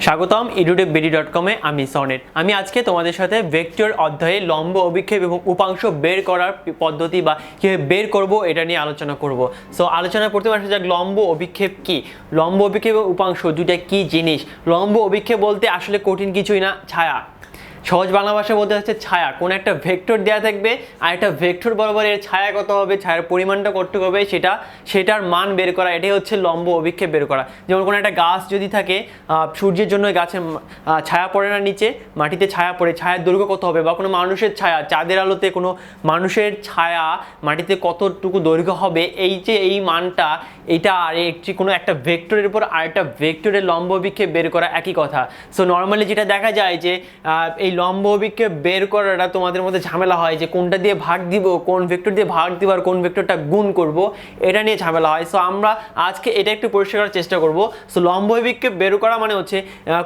স্বাগতম ইডুটেক BD dot কমে আমি সনেট। আমি আজকে তোমাদের সাথে ভেক্টর অধ্যায়ে লম্ব অভিক্ষেপ এবং উপাংশ বের করার পদ্ধতি বা কীভাবে বের করব এটা নিয়ে আলোচনা করব। সো আলোচনা করতে আসা যাক লম্ব অভিক্ষেপ কি। লম্ব অভিক্ষেপ এবং উপাংশ দুটা কি জিনিস? লম্ব অভিক্ষেপ বলতে আসলে কঠিন কিছুই না, ছায়া। সহজ বাংলা ভাষা বলতে হচ্ছে ছায়া। কোন একটা ভেক্টর দেওয়া থাকবে, আর একটা ভেক্টর বরাবর এর ছায়া কত হবে, ছায়ার পরিমাণটা কতটুকু হবে, সেটা, সেটার মান বের করা, এটাই হচ্ছে লম্ব অভিক্ষেপ বের করা। যেমন কোনো একটা গাছ যদি থাকে সূর্যের জন্য গাছে ছায়া পড়ে না নিচে, মাটিতে ছায়া পড়ে, ছায়ার দৈর্ঘ্য কত হবে বা কোনো মানুষের ছায়া, চাঁদের আলোতে কোনো মানুষের ছায়া মাটিতে কতটুকু দৈর্ঘ্য হবে, এই যে এই মানটা, এটা আর একটি কোনো একটা ভেক্টরের উপর আর একটা ভেক্টরের লম্ব অভিক্ষেপ বের করা একই কথা। সো নর্মালি যেটা দেখা যায় যে এই লম্ব অভিক্ষেপ বের করাটা তোমাদের মধ্যে ঝামেলা হয় যে কোনটা দিয়ে ভাগ দিব, কোন ভেক্টর দিয়ে ভাগ দিব আর কোন ভেক্টরটা গুণ করব, এটা নিয়ে ঝামেলা হয়। সো আমরা আজকে এটা একটু পরিষ্কার করার চেষ্টা করব। সো লম্ব অভিক্ষেপ বের করা মানে হচ্ছে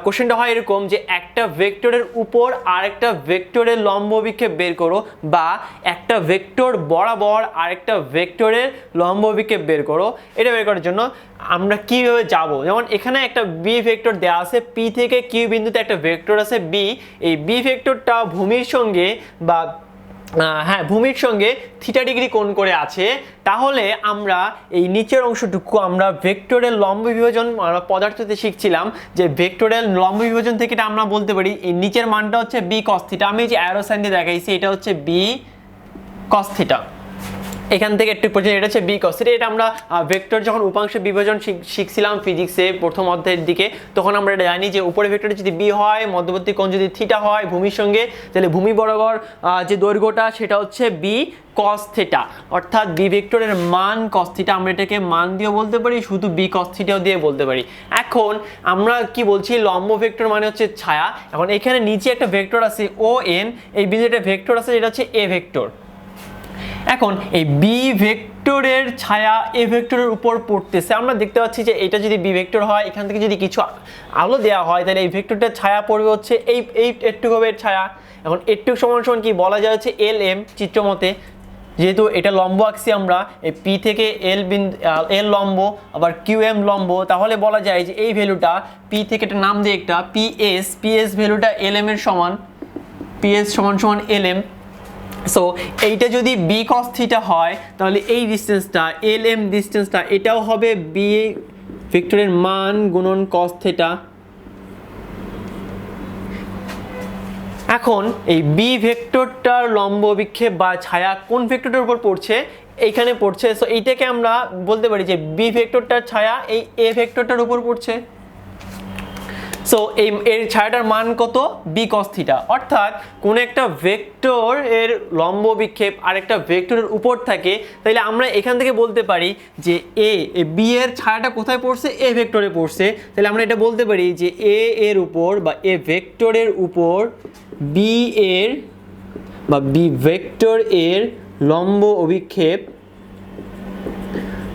কোশ্চেনটা হয় এরকম যে একটা ভেক্টরের উপর আরেকটা ভেক্টরের লম্ব অভিক্ষেপ বের করো বা একটা ভেক্টর বরাবর আরেকটা ভেক্টরের লম্ব অভিক্ষেপ বের করো। এটা বের করার জন্য আমরা কীভাবে যাব? যেমন এখানে একটা বি ভেক্টর দেওয়া আছে পি থেকে কিউ বিন্দুতে একটা ভেক্টর আছে বি এই বি ভেক্টরটা ভূমির সঙ্গে বা হ্যাঁ ভূমির সঙ্গে থিটা ডিগ্রি কোণ করে আছে, তাহলে আমরা এই নিচের অংশটুকু আমরা ভেক্টরের লম্ব বিভাজন পদার্থতে শিখছিলাম যে ভেক্টরের লম্ব বিভাজন থেকে এটা আমরা বলতে পারি, এই নিচের মানটা হচ্ছে বি কস্থিটা আমি যে অ্যারো সাইন দিয়ে দেখাইছি, এটা হচ্ছে বি কস থিটা এখান থেকে একটু পর্যন্ত এটা হচ্ছে বি কস থিটা এটা আমরা ভেক্টর যখন উপাংশ বিভাজন শিখ- শিখছিলাম ফিজিক্সে প্রথম অধ্যায়ের দিকে, তখন আমরা এটা জানি যে উপরে ভেক্টরে যদি বি হয়, মধ্যবর্তী কোণ যদি থিটা হয় ভূমির সঙ্গে, তাহলে ভূমি বরাবর যে দৈর্ঘ্যটা সেটা হচ্ছে বি কস থিটা অর্থাৎ বি ভেক্টরের মান কস থিটা আমরা এটাকে মান দিয়েও বলতে পারি, শুধু বি কস থিটাও দিয়ে বলতে পারি। এখন আমরা কি বলছি, লম্ব ভেক্টর মানে হচ্ছে ছায়া। এখন এখানে নিচে একটা ভেক্টর আছে ও এন এই বিন্দুতে একটা ভেক্টর আছে, যেটা হচ্ছে এ ভেক্টর এখন এই বি ভেক্টরের ছায়া এ ভেক্টরের উপর পড়তেছে। আমরা দেখতে পাচ্ছি যে এটা যদি বি ভেক্টর হয়, এখান থেকে যদি কিছু আলো দেওয়া হয়, তাহলে এই ভেক্টরটার ছায়া পড়বে হচ্ছে এই এই এটুকু হবে ছায়া। এখন এটুকু সমান সমান কি বলা যায় হচ্ছে এল এম চিত্রমতে যেহেতু এটা লম্ব আঁকছি আমরা, এই পি থেকে এল বিন্দু এল লম্ব, আবার কিউ এম লম্ব, তাহলে বলা যায় যে এই ভ্যালুটা পি থেকে একটা নাম দিয়ে একটা পি এস পি এস ভ্যালুটা এল এম এর সমান পি এস সমান সমান এল এম সো এইটা যদি বি কস থিটা হয়, তাহলে এই ডিস্টেন্সটা এল এম ডিস্টেন্সটা এটাও হবে বি ভেক্টরের মান গুণন কস থিটা এখন এই বি ভেক্টরটার লম্ব বিক্ষেপ বা ছায়া কোন ভেক্টরটার উপর পড়ছে? এইখানে পড়ছে। সো এইটাকে আমরা বলতে পারি যে বি ভেক্টরটার ছায়া এই এ ভেক্টরটার উপর পড়ছে। সো এই, এর ছায়াটার মান কত? বি কস থিটা অর্থাৎ, কোন একটা ভেক্টর এর লম্ব বিক্ষেপ আর একটা ভেক্টরের উপর থাকে তাহলে আমরা এখান থেকে বলতে পারি যে এ বি এর ছায়াটা কোথায় পড়ছে? এ ভেক্টরে পড়ছে। তাহলে আমরা এটা বলতে পারি যে এ এর উপর বা এ ভেক্টরের উপর বি এর বা বি ভেক্টর এর লম্ব অভিক্ষেপ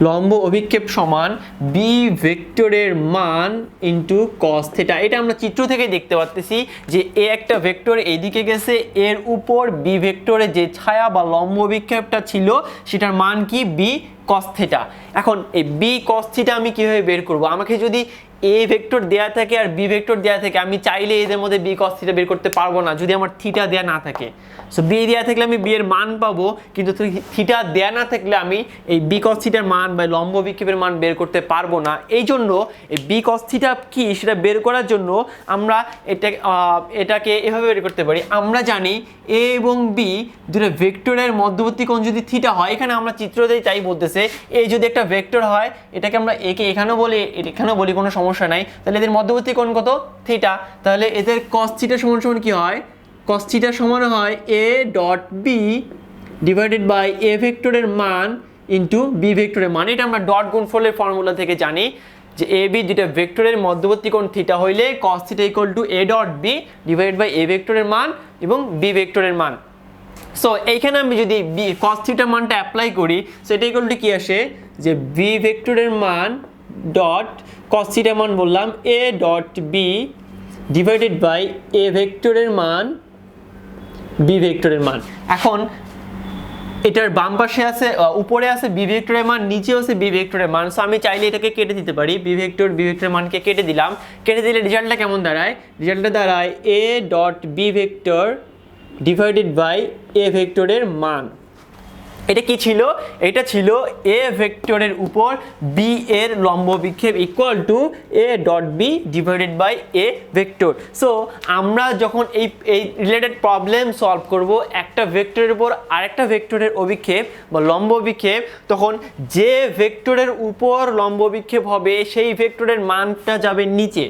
লম্ব অভিক্ষেপ সমান বি ভেক্টরের মান ইন্টু কস থেটা এটা আমরা চিত্র থেকে দেখতে পাচ্তেছি যে এ একটা ভেক্টর এদিকে গেছে, এর উপর বি ভেক্টরে যে ছায়া বা লম্ব অভিক্ষেপটা ছিল, সেটার মান কি? বি কস থিটা এখন এই বি কস থিটা আমি কীভাবে বের করব? আমাকে যদি এ ভেক্টর দেয়া থাকে আর বি ভেক্টর দেয়া থাকে। আমি চাইলে এদের মধ্যে বি কস থিটা বের করতে পারব না, যদি আমার থিটা দেয়া না থাকে। সো বি দেয়া থাকলে আমি বি এর মান পাবো, কিন্তু থিটা দেয়া না থাকলে আমি এই বি কস থিটার মান বা লম্ব বিক্ষেপের মান বের করতে পারব না। এই জন্য এই বি কস থিটা কি, সেটা বের করার জন্য আমরা এটা এটাকে এভাবে বের করতে পারি। আমরা জানি এ এবং বি দুটো ভেক্টরের মধ্যবর্তী কোণ যদি থিটা হয়, এখানে আমরা চিত্র দিয়ে তাই বলতেছে এ যদি একটা ভেক্টর হয়, এটাকে আমরা একে এখানেও বলি এখানেও বলি, কোনো সমস্যা নাই। তাহলে এদের মধ্যবর্তী কোণ কত? থিটা তাহলে এদের কস থিটা সমান সমান কি হয়? কস থিটা সমান হয় A dot B divided by A ভেক্টরের মান ইন্টু বি ভেক্টরের মান। এটা আমরা ডট গুণফলের ফর্মুলা থেকে জানি যে এ বি দুটা ভেক্টরের মধ্যবর্তী কোণ থিটা হইলে cos theta equal to A dot B divided by A ভেক্টরের মান এবং বি ভেক্টরের মান। সো এইখানে আমি যদি বি কস থিটার মানটা অ্যাপ্লাই করি সেটা ইকুয়াল টু কি আসে? যে বি ভেক্টরের মান ডট কস মান বললাম A dot B divided by A ভেক্টরের মান বি ভেক্টরের মান। এখন, এটার বাম পাশে আছে উপরে আছে বি ভেক্টরের মান, নিচেও আছে বি ভেক্টরের মান। সো আমি চাইলে এটাকে কেটে দিতে পারি। বি ভেক্টর বি ভেক্টরের মানকে কেটে দিলাম। কেটে দিলে রেজাল্টটা কেমন দাঁড়ায়? রেজাল্টটা দাঁড়ায় A dot B vector divided by A ভেক্টরের মান। এটা কি ছিল? এটা ছিল এ ভেক্টরের উপর বি এর লম্ব বিক্ষেপ equal to A dot B divided by A vector so আমরা যখন এই এই রিলেটেড প্রবলেম সলভ করব, একটা ভেক্টরের উপর আরেকটা ভেক্টরের অভিক্ষেপ বা লম্ব বিক্ষেপ, তখন যে ভেক্টরের উপর লম্ব বিক্ষেপ হবে, সেই ভেক্টরের মানটা যাবে নিচে।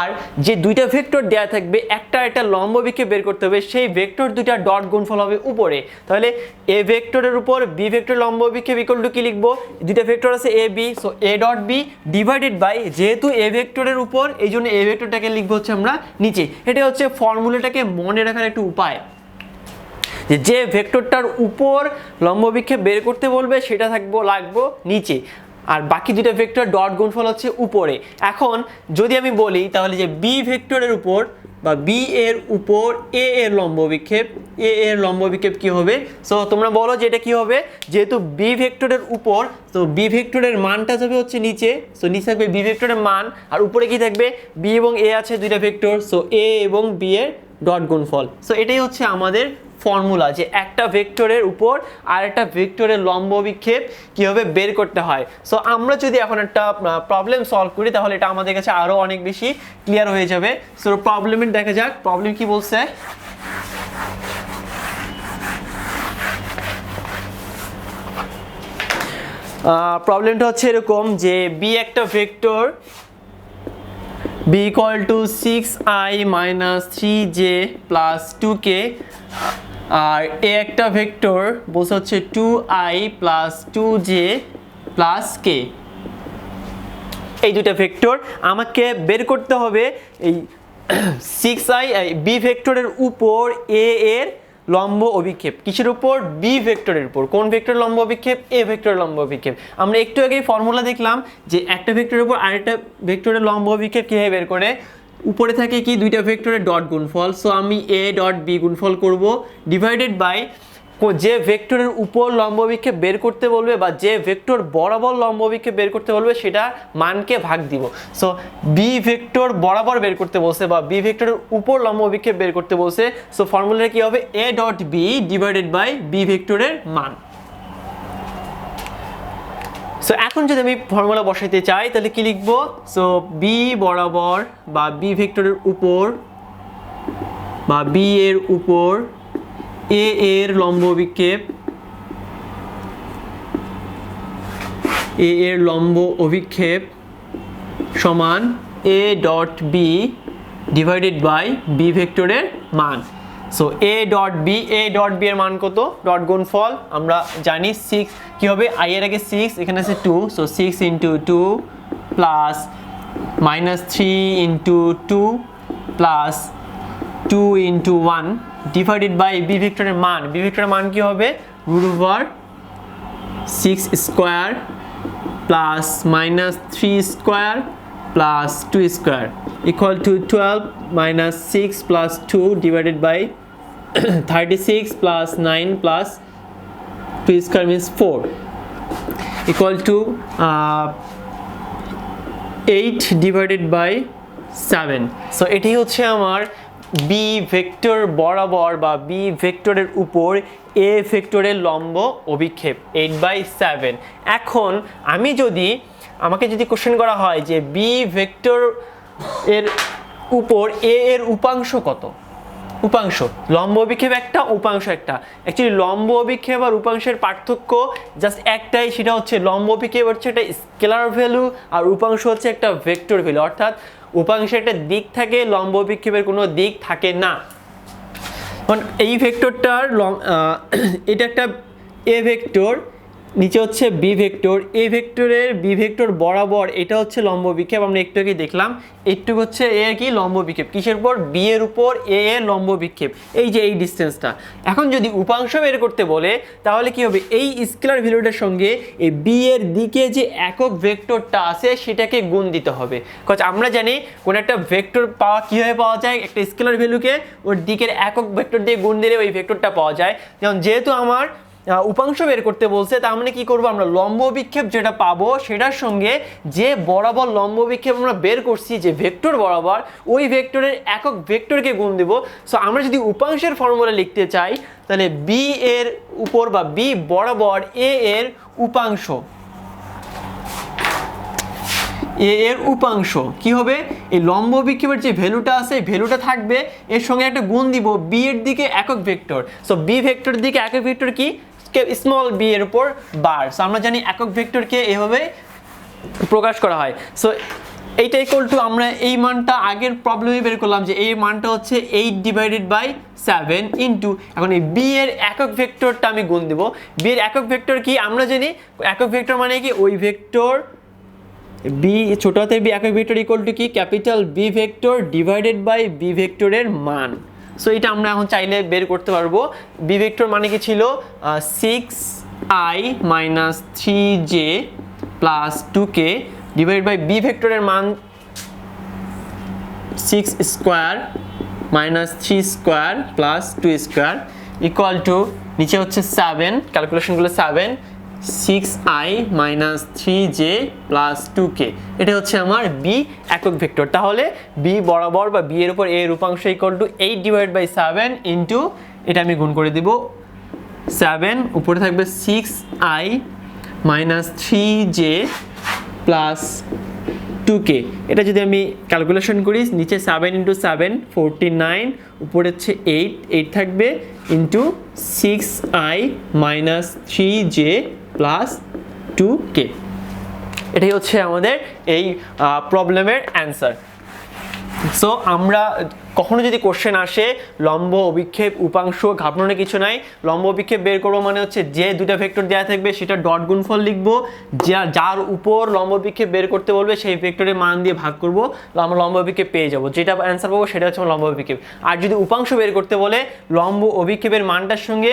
আর যে দুইটা ভেক্টর দেয়া থাকবে, একটা একটা লম্ব বিক্ষেপ বের করতে হবে, সেই ভেক্টর দুইটা ডট গুণফল হবে উপরে। তাহলে এ ভেক্টরের উপর বি ভেক্টর লম্ব বিক্ষেপ ইকুয়াল টু কি লিখব? দুইটা ভেক্টর আছে A, B so A dot B divided by যেহেতু এ ভেক্টরের উপর, এই জন্য এ ভেক্টরটাকে লিখব হচ্ছে আমরা নিচে। এটা হচ্ছে ফর্মুলাটাকে মনে রাখার একটা উপায়। যে যে ভেক্টরটার উপর লম্ব বিক্ষেপ বের করতে বলবে, সেটা থাকব, লাগবো নিচে। আর বাকি দুটো ভেক্টর ডট গুণফল হচ্ছে উপরে। এখন যদি আমি বলি, তাহলে যে বি ভেক্টরের উপর বা বি এর উপর এ এর লম্ব বিক্ষেপ এ এর লম্ব বিক্ষেপ কি হবে? সো তোমরা বলো যে এটা কি হবে? যেহেতু বি ভেক্টরের উপর, তো বি ভেক্টরের মানটা যাবে হচ্ছে নিচে। সো নিচে থাকবে বি ভেক্টরের মান, আর উপরে কি থাকবে? বি এবং এ আছে দুইটা ভেক্টর সো এ এবং বি এর ডট গুণফল। সো এটাই হচ্ছে আমাদের ফর্মুলা যে একটা ভেক্টরের উপর আর একটা ভেক্টরের লম্ব বিক্ষেপ কীভাবে বের করতে হয়। সো আমরা যদি এখন একটা প্রবলেম সলভ করি, তাহলে এটা আমাদের কাছে আরও অনেক বেশি ক্লিয়ার হয়ে যাবে। সো প্রবলেমের দেখা যাক প্রবলেম কি বলছে? প্রবলেমটা হচ্ছে এরকম যে বি একটা vector B equal to six I minus three J plus two K R A একটা ভেক্টর বসে হচ্ছে two I plus two J plus K এই দুটা ভেক্টর আমাকে বের করতে হবে এই সিক্স আই বি ভেক্টরের উপর এ এর লম্ব অভিক্ষেপ। কিসের উপর? বি ভেক্টরের উপর। কোন ভেক্টর লম্ব অভিক্ষেপ? এ ভেক্টরের লম্ব অভিক্ষেপ। আমরা একটু আগে ফর্মুলা দেখলাম যে একটা ভেক্টরের উপর আরেকটা ভেক্টরের লম্ব অভিক্ষেপ কীভাবে বের করে? উপরে থাকে কি দুইটা ভেক্টরের ডট গুণফল। সো আমি এ ডট বি গুণফল করব ডিভাইডেড বাই যে ভেক্টরের উপর লম্ববিক্ষেপ বের করতে বলবে বা যে ভেক্টর বরাবর লম্ব বিক্ষেপ বের করতে বলবে, সেটা মানকে ভাগ দিব। সো বি ভেক্টর বরাবর বের করতে বলছে বা বি ভেক্টরের উপর লম্ব বিক্ষেপ বের করতে বলছে সো ফর্মুলাটা কি হবে? A dot B divided by B ভেক্টরের মান। সো এখন যদি আমি ফর্মুলা বসাইতে চাই, তাহলে কি লিখব? সো বি বরাবর বা বি ভেক্টরের উপর বা বি এর উপর এ এর লম্ব বিক্ষেপ এ এর লম্ব অভিক্ষেপ সমান A dot B divided by B ভেক্টরের মান। So A dot B A dot B এর মান কত? ডট গুণফল, আমরা জানি সিক্স কী হবে? আই এর আগে সিক্স এখানে আছে two so six into two plus minus three into two plus two into one divided by B ভেক্টরের মান। বি ভেক্টরের মান কি হবে? Root over six square plus minus three square plus two square equal to twelve minus six plus two divided by thirty six plus nine plus two square means four equal to eight divided by seven so এটি হচ্ছে আমার B vector বরাবর বা B ভেক্টরের উপর এ ভেক্টরের লম্ব অভিক্ষেপ এইট বাই সেভেন এখন আমি যদি, আমাকে যদি কোশ্চেন করা হয় যে বি ভেক্টর এর উপর এ এর উপাংশ কত? উপাংশ। লম্ব অভিক্ষেপ একটা, উপাংশ একটা। অ্যাকচুয়ালি লম্ব অভিক্ষেপ আর উপাংশের পার্থক্য জাস্ট একটাই, সেটা হচ্ছে লম্ব অভিক্ষেপ হচ্ছে একটা স্কেলার ভ্যালু আর উপাংশ হচ্ছে একটা ভেক্টর ভ্যালু অর্থাৎ উপাংশে একটা দিক থাকে, লম্ব অভিক্ষেপের কোনো দিক থাকে না। এই ভেক্টরটার এটা একটা এ ভেক্টর নিচে হচ্ছে বি ভেক্টর এ ভেক্টরের বি ভেক্টর বরাবর এটা হচ্ছে লম্ব বিক্ষেপ, আমরা একটু আগে দেখলাম। একটু হচ্ছে এ কি লম্ব বিক্ষেপ। কিসের পর বি এর উপর এ এর লম্ব বিক্ষেপ। এই যে এই ডিস্টেন্সটা এখন যদি উপাংশ বের করতে বলে, তাহলে কি হবে? এই স্কেলার ভ্যালুটার সঙ্গে এই বি এর দিকে যে একক ভেক্টরটা আছে, সেটাকে গুণ দিতে হবে। কজ আমরা জানি, কোন একটা ভেক্টর পাওয়া কীভাবে পাওয়া যায়? একটা স্কেলার ভ্যালুকে ওর দিকের একক ভেক্টর দিয়ে গুণ দিলে ওই ভেক্টরটা পাওয়া যায়। যেমন যেহেতু আমার উপাংশ বের করতে বলছে, তার মানে কি করব আমরা? লম্ব বিক্ষেপ যেটা পাবো, সেটার সঙ্গে যে বরাবর লম্ব বিক্ষেপ আমরা বের করছি, যে ভেক্টর বরাবর, ওই ভেক্টরের একক ভেক্টরকে গুণ দেব। সো আমরা যদি উপাংশের ফর্মুলা লিখতে চাই, তাহলে বি এর উপর বা বি বরাবর এ এর উপাংশ এ এর উপাংশ কি হবে? এই লম্ব বিক্ষেপের যে ভ্যালুটা আছে ভ্যালুটা থাকবে, এর সঙ্গে একটা গুণ দিব বি এর দিকে একক ভেক্টর। সো বি ভেক্টর দিকে একক ভেক্টর কি? স্মল বি এর উপর বার সো আমরা জানি একক ভেক্টরকে এভাবে প্রকাশ করা হয়। সো এইটা ইকুয়াল টু আমরা এই মানটা আগের প্রবলেমে বের করলাম যে এই মানটা হচ্ছে eight divided by seven into এখন এই বি এর একক ভেক্টরটা আমি গুণ দিব। বি এর একক ভেক্টর কি? আমরা জানি একক ভেক্টর মানে কি? ওই ভেক্টর বি ছোট হাতের বি একক ভেক্টর ইকুয়াল টু কি? Capital B vector divided by B ভেক্টরের মান। সো এটা আমরা এখন চাইলে বের করতে পারব। বি ভেক্টর মানে কি ছিল? Six I minus three J plus two K divide by B ভেক্টরের মান six square minus three square plus two square equal to নিচে হচ্ছে seven ক্যালকুলেশনগুলো seven six I minus three J plus two K এটা হচ্ছে আমার B একক vector. তাহলে B বরাবর বা বি এর উপর A রূপাংশ equal to eight divide by seven into এটা আমি গুণ করে দিব সেভেন উপরে থাকবে six I minus three J plus two K এটা যদি আমি ক্যালকুলেশন করি, নিচে seven into seven forty nine উপরে হচ্ছে এইট এইট থাকবে into six I minus three J plus two K এটাই হচ্ছে আমাদের এই প্রবলেমের অ্যান্সার সো আমরা কখনো যদি কোশ্চেন আসে, লম্ব অভিক্ষেপ, উপাংশ, ঘাবড়ানোর কিছু নাই, লম্ব অভিক্ষেপ বের করব মানে হচ্ছে যে দুটা ভেক্টর দেওয়া থাকবে, সেটা ডট গুণফল লিখব, যা, যার উপর লম্ব অভিক্ষেপ বের করতে বলবে, সেই ভেক্টরের মান দিয়ে ভাগ করব আমরা লম্ব অভিক্ষেপ পেয়ে যাব। যেটা অ্যান্সার পাবো সেটা হচ্ছে লম্ব অভিক্ষেপ। আর যদি উপাংশ বের করতে বলে, লম্ব অভিক্ষেপের মানটার সঙ্গে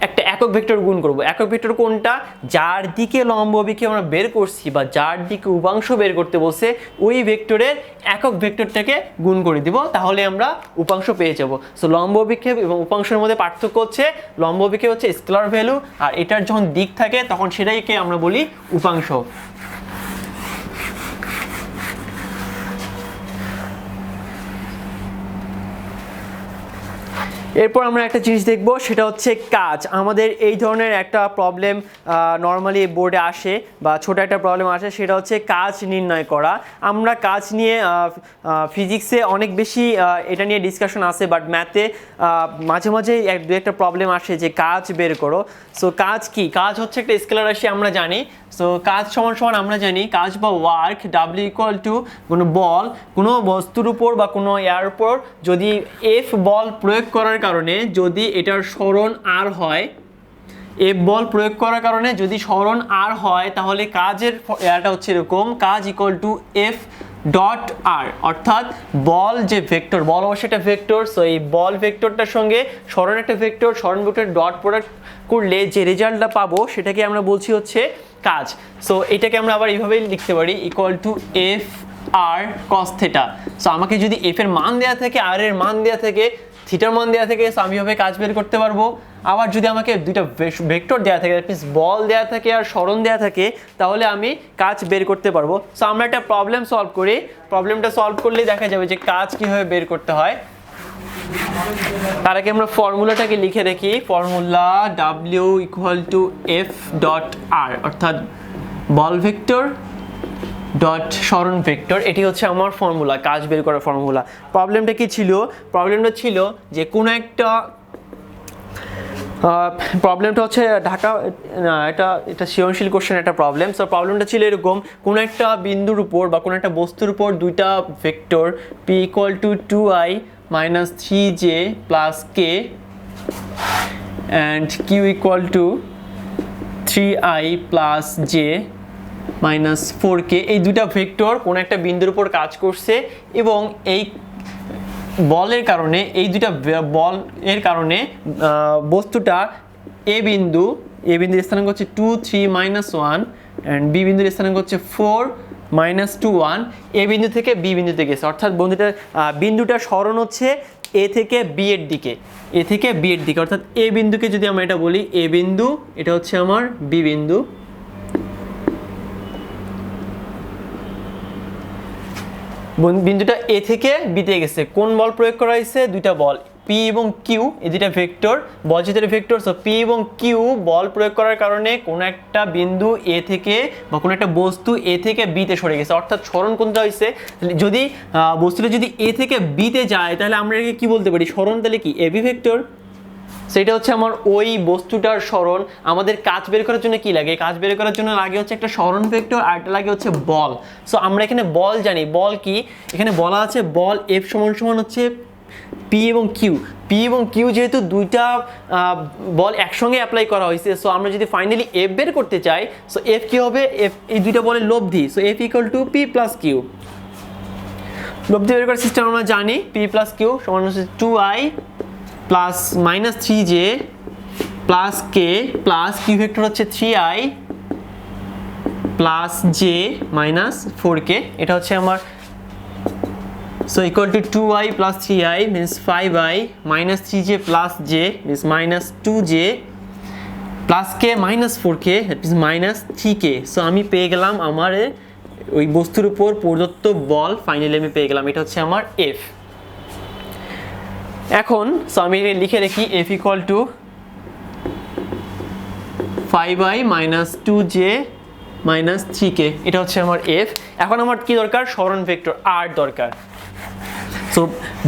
একটা একক ভেক্টর গুণ করব। একক ভেক্টর কোনটা? যার দিকে লম্ব অভিক্ষেপ আমরা বের করছি বা যার দিকে উপাংশ বের করতে বলছে, ওই ভেক্টরের একক ভেক্টরটাকে গুণ করে দিব, তাহলে আমরা উপাংশ পেয়ে যাব। সো লম্ব অভিক্ষেপ এবং উপাংশের মধ্যে পার্থক্য হচ্ছে, লম্ব অভিক্ষেপ হচ্ছে স্কেলার ভ্যালু, আর এটার যখন দিক থাকে, তখন সেটাইকে আমরা বলি উপাংশ। এরপর আমরা একটা জিনিস দেখব, সেটা হচ্ছে কাজ। আমাদের এই ধরনের একটা প্রবলেম নর্মালি বোর্ডে আসে বা ছোট একটা প্রবলেম আসে, সেটা হচ্ছে কাজ নির্ণয় করা। আমরা কাজ নিয়ে ফিজিক্সে অনেক বেশি এটা নিয়ে ডিসকাশন আসে বাট ম্যাথে মাঝে মাঝে এক, দু একটা প্রবলেম আসে যে কাজ বের করো। সো কাজ কি? কাজ হচ্ছে একটা স্কেলার রাশি আমরা জানি। সো কাজ সমান সমান আমরা জানি, কাজ বা ওয়ার্ক ডাব্লিউ ইকুয়াল টু কোনো বল কোনো বস্তুর উপর বা কোনো এয়ার উপর যদি এফ বল প্রয়োগ করার কারণে যদি এটার স্মরণ আর হয় এফ বল প্রয়োগ করার কারণে যদি স্মরণ আর হয়, তাহলে কাজের এটা হচ্ছে এরকম, কাজ equal to F dot R অর্থাৎ বল যে ভেক্টর বল অবশ্যই একটা ভেক্টর সো এই বল ভেক্টরটার সঙ্গে স্মরণ একটা ভেক্টর স্মরণ ভেক্টর ডট প্রোডাক্ট করলে যে রেজাল্টটা পাবো, সেটাকে আমরা বলছি হচ্ছে কাজ। সো এটাকে আমরা আবার এইভাবেই লিখতে পারি equal to F R cos theta so আমাকে যদি এফ এর মান দেওয়া থাকে আর এর মান দেওয়া থাকে থিটার মান দেওয়া থাকে আমি এভাবে কাজ বের করতে পারব। আবার যদি আমাকে দুইটা ভেক্টর দেওয়া থাকে দ্যাট মিনস বল দেওয়া থাকে আর স্মরণ দেওয়া থাকে, তাহলে আমি কাজ বের করতে পারব। সো আমরা একটা প্রবলেম সলভ করি। প্রবলেমটা সলভ করলেই দেখা যাবে যে কাজ কীভাবে বের করতে হয়। তার আগে আমরা ফর্মুলাটাকে লিখে রাখি formula W equal to F dot R অর্থাৎ বল ভেক্টর ডট স্মরণ ভেক্টর এটি হচ্ছে আমার ফর্মুলা কাজ বের করার ফর্মুলা প্রবলেমটা কি ছিল? প্রবলেমটা ছিল যে কোনো একটা প্রবলেমটা হচ্ছে ঢাকা এটা এটা সৃজনশীল কোশ্চেন একটা প্রবলেম সো প্রবলেমটা ছিল এরকম, কোনো একটা বিন্দুর উপর বা কোনো একটা বস্তুর উপর দুইটা vector P equal to two I minus three J plus K and Q equal to three I plus J minus four K এই দুটা ভেক্টর কোনো একটা বিন্দুর উপর কাজ করছে এবং এই বলের কারণে এই দুটা বল এর কারণে বস্তুটা এ বিন্দু এ বিন্দুর স্থানাঙ্ক হচ্ছে two three minus one and B বিন্দুর স্থানাঙ্ক হচ্ছে four minus two one A বিন্দু থেকে বি বিন্দুতে গেছে। অর্থাৎ বন্ধুটা আহ, বিন্দুটার স্মরণ হচ্ছে এ থেকে বি এর দিকে এ থেকে বি এর দিকে। অর্থাৎ এ বিন্দুকে যদি আমরা এটা বলি এ বিন্দু এটা হচ্ছে আমার বি বিন্দু। বিন্দুটা এ থেকে বিতে গেছে। কোন বল প্রয়োগ করা হয়েছে? দুইটা বল। পি এবং কিউ এই দুইটা ভেক্টর, বল যেটা ভেক্টর সো পি এবং কিউ বল প্রয়োগ করার কারণে কোনো একটা বিন্দু এ থেকে বা কোনো একটা বস্তু এ থেকে বিতে সরে গেছে। অর্থাৎ স্মরণ কোনটা হয়েছে? যদি বস্তুটা যদি এ থেকে বিতে যায়, তাহলে আমরা এটাকে কি বলতে পারি? স্মরণ তাহলে কি? AB vector. সেটা হচ্ছে আমার ওই বস্তুটার স্মরণ, আমাদের কাজ বের করার জন্য কি লাগে? কাজ বের করার জন্য লাগে হচ্ছে একটা স্মরণ ভেক্টর, আর একটা লাগে হচ্ছে বল। সো আমরা এখানে বল জানি। বল কি? এখানে বলা আছে বল এফ সমান সমান হচ্ছে পি এবং কিউ পি এবং কিউ যেহেতু দুইটা বল একসঙ্গে অ্যাপ্লাই করা হয়েছে সো আমরা যদি ফাইনালি এফ বের করতে চাই সো এফ কী হবে? এফ এই দুইটা বলের লব্ধি। So F equal to P plus Q লব্ধি বের করার সিস্টেম আমরা জানি। পি প্লাস কিউ সমান হচ্ছে two I plus minus three J plus K plus Q vector হচ্ছে three I plus J minus four K এটা হচ্ছে আমার two two I plus three I means five I minus three J plus J means minus two J plus K minus three K so আমি পেয়ে গেলাম আমার, ওই বস্তুর উপর প্রদত্ত বল ফাইনালি আমি পেয়ে গেলাম। এটা হচ্ছে আমার এফ এখন আমি লিখে রেখি F equal to five I minus two J minus three K এটা হচ্ছে আমার এফ এখন আমার কি দরকার? সরণ ভেক্টর আর দরকার। সো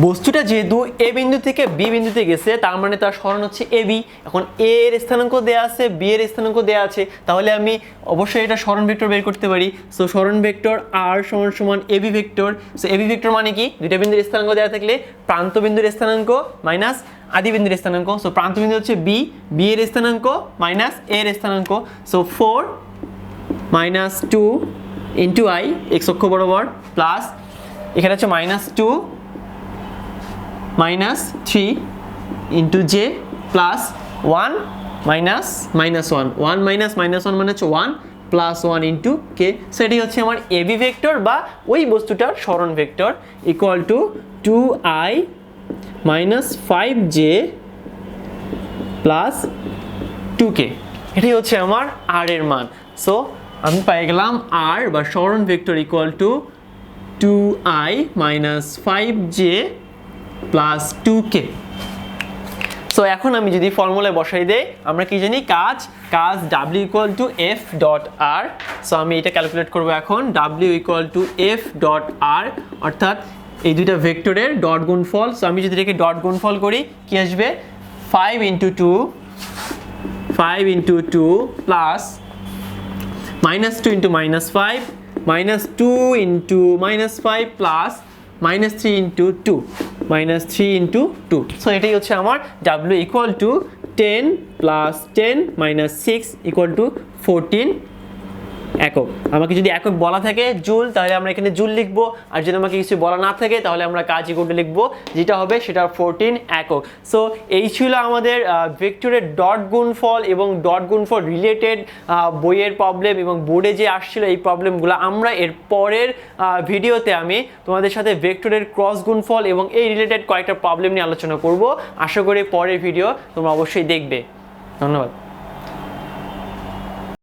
বস্তুটা যেহেতু এ বিন্দু থেকে বি বিন্দুতে গেছে, তার মানে তার স্মরণ হচ্ছে এ বি এখন এ এর স্থানাঙ্ক দেওয়া আছে বি এর স্থানাঙ্ক দেয়া আছে, তাহলে আমি অবশ্যই এটা স্মরণ ভেক্টর বের করতে পারি। সো স্মরণ ভেক্টর আর সমান সমান A B vector. So A B vector মানে কি? দুইটা বিন্দুর স্থানাঙ্ক দেওয়া থাকলে প্রান্ত বিন্দুর স্থানাঙ্ক মাইনাস আদি বিন্দুর স্থানাঙ্ক। সো প্রান্ত বিন্দু হচ্ছে বি বি এর স্থানাঙ্ক মাইনাস এ এর স্থানাঙ্ক। So four minus two into I X অক্ষ বরাবর প্লাস এখানে হচ্ছে minus two minus three into J plus one minus minus one one minus minus one মানে হচ্ছে one plus one into K সেটি হচ্ছে আমার এবি ভেক্টর বা ওই বস্তুটার স্মরণ vector equal to two I minus five J plus two K এটাই হচ্ছে আমার আর এর মান। সো আমি পাই গেলাম আর বা স্মরণ vector equal to two I minus five J plus two K so এখন আমি যদি ফর্মুলায় বসাই দেই, আমরা কি জানি? কাজ কাজ W equal to F dot R so আমি এটা ক্যালকুলেট করব এখন W equal to F dot R অর্থাৎ এই দুইটা ভেক্টরের ডট গুণফল। সো আমি যদি এটাকে ডট গুণফল করি, কি আসবে? Five into two five into two plus minus 2 into minus 5 minus 2 into minus 5 plus minus 3 into 2 minus 3 into 2 so এটাই হচ্ছে আমার w equal to 10 plus 10 minus 6 equal to 14 একক। আমাকে যদি একক বলা থাকে, জুল, তাহলে আমরা এখানে জুল লিখব। আর যদি আমাকে কিছু বলা না থাকে, তাহলে আমরা কাজ ইকুয়াল লিখব, যেটা হবে সেটা ফোরটিন একক। সো এই ছিল আমাদের ভেক্টরের ডট গুণফল এবং ডট গুণফল রিলেটেড বইয়ের প্রবলেম এবং বোর্ডে যে আসছিল এই প্রবলেমগুলো আমরা এর পরের ভিডিওতে আমি তোমাদের সাথে ভেক্টরের ক্রস গুণফল এবং এই রিলেটেড কয়েকটা প্রবলেম নিয়ে আলোচনা করব। আশা করি পরের ভিডিও তোমরা অবশ্যই দেখবে। ধন্যবাদ।